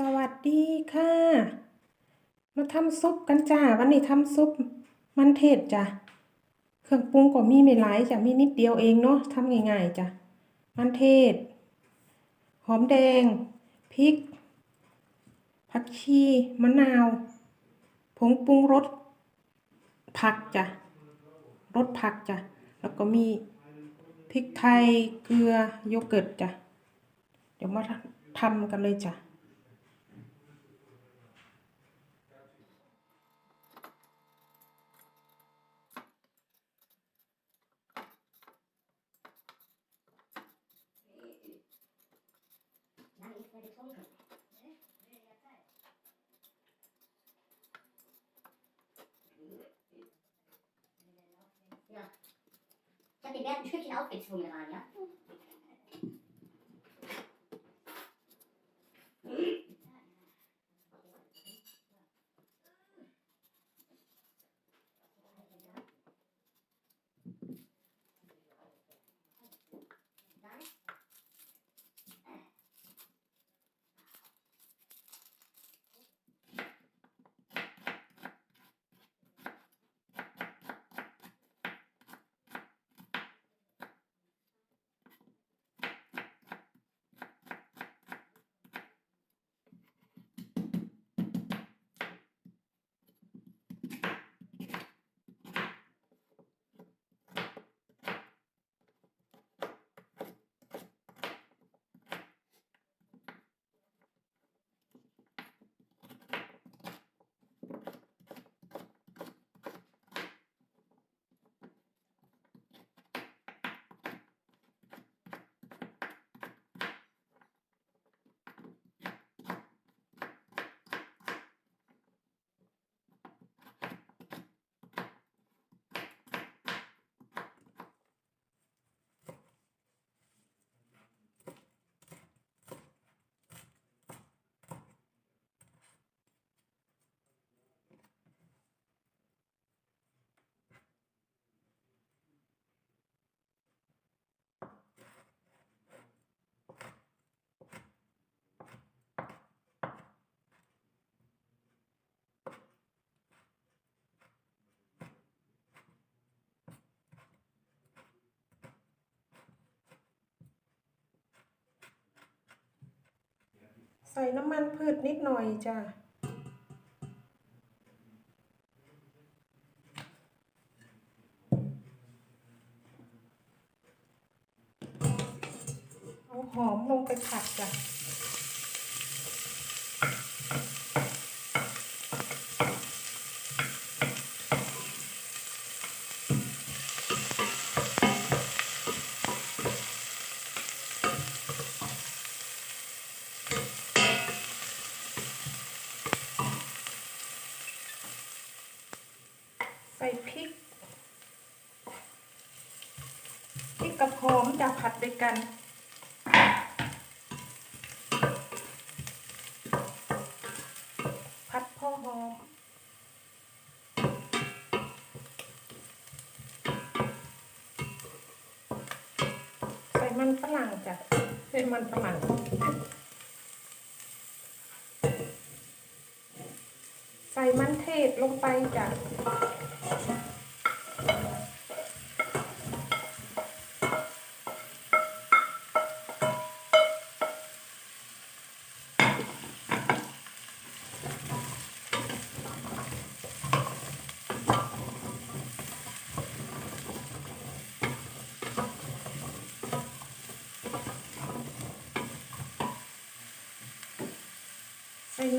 สวัสดีค่ะ มาทำซุปกันจ้าวันนี้ทำซุปมันเทศจ้ะเครื่องปรุงก็มีไม่หลายจ้ะมีนิดเดียวเองเนาะทำง่ายๆจ้ะมันเทศ หอมแดงพริกผักชีมะนาว ผงปรุงรสผักจ้ะรสผักจ้ะแล้วก็มีพริกไทยเกลือโยเกิร์ตจ้ะเดี๋ยวมาทำกันเลยจ้ะ die werden ein Stückchen aufgezwungen waren, ja? ใส่น้ำมันพืชนิดหน่อยจ้ะเอาหอมลงไปผัดจ้ะ ใส่พริก พริกกับหอมจะผัดด้วย กันผัดพ่อหอม ใส่มันฝรั่งจ้ะใส่มันฝรั่งใส่มันเทศลงไปจ้ะ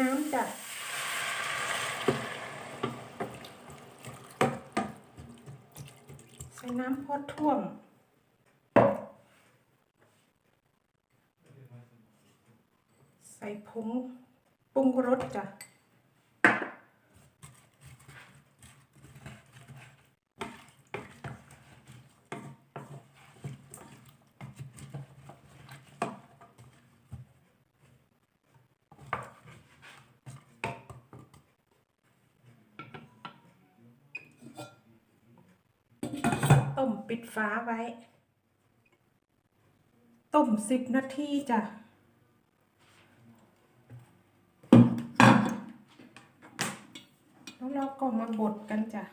น้ำจ้ะใส่น้ำพอท่วม ใส่ผงปรุงรสจ้ะ ดฟ้าไว้ ต้มสิบนาทีจ้ะแล้วเราก็มาบดกันจ้ะ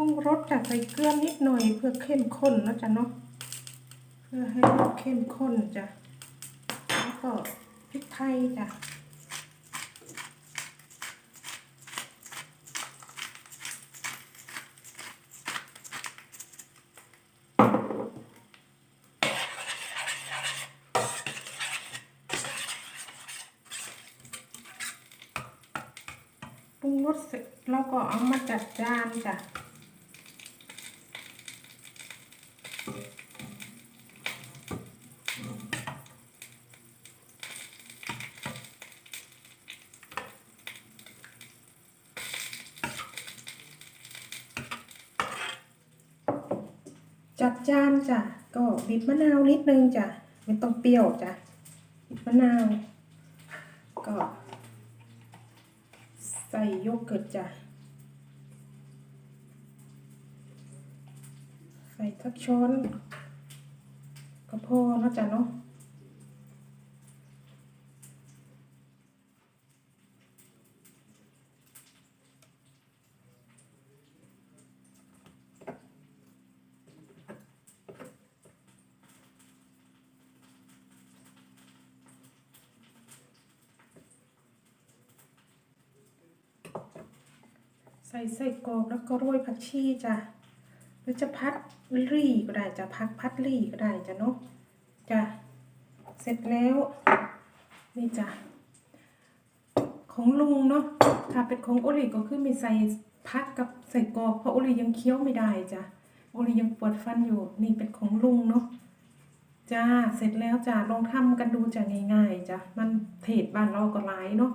รุงรสจะใส่เกลือนิดหน่อยเพื่อเข้มข้นนะจ๊ะเนาะเพื่อให้รสเข้มข้นจ้ะแล้วก็พริกไทยจ้ะปรุงรสเสร็จแล้วก็เอามาจัดจานจ้ะ จัดจานจ้ะก็บีบมะนาวนิดนึงจ้ะไม่ต้องเปรี้ยวจ้ะบีบมะนาวก็ใส่โยเกิร์ตจ้ะใส่ทักช้อนก็พอแล้วจ้ะเนาะ ใส่ไส้กรอกแล้วก็โรยผักชีจ้ะหรือจะพัดรี่ก็ได้จะพักพัดรี่ก็ได้จ้ะเนาะจ้ะเสร็จแล้วนี่จ้ะของลุงเนาะถ้าเป็นของโอลิก็คือมีใส่พักกับใส่กรอกเพราะโอลิยังเคี้ยวไม่ได้จ้ะโอลิยังปวดฟันอยู่นี่เป็นของลุงเนาะจ้าเสร็จแล้วจ้ะลองทำกันดูจ้ะง่ายๆจ้ะมันเทศบ้านเราก็หลายเนาะ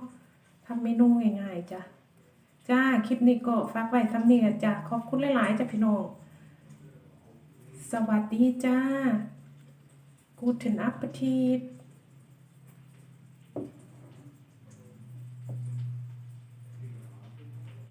ทำเมนูง่ายๆจ้ะ จ้า คลิปนี้ก็ฝากไว้สำเนียจ้าขอบคุณหลาย ๆจ้าพี่น้อง สวัสดีจ้ากูถึงอัปเปที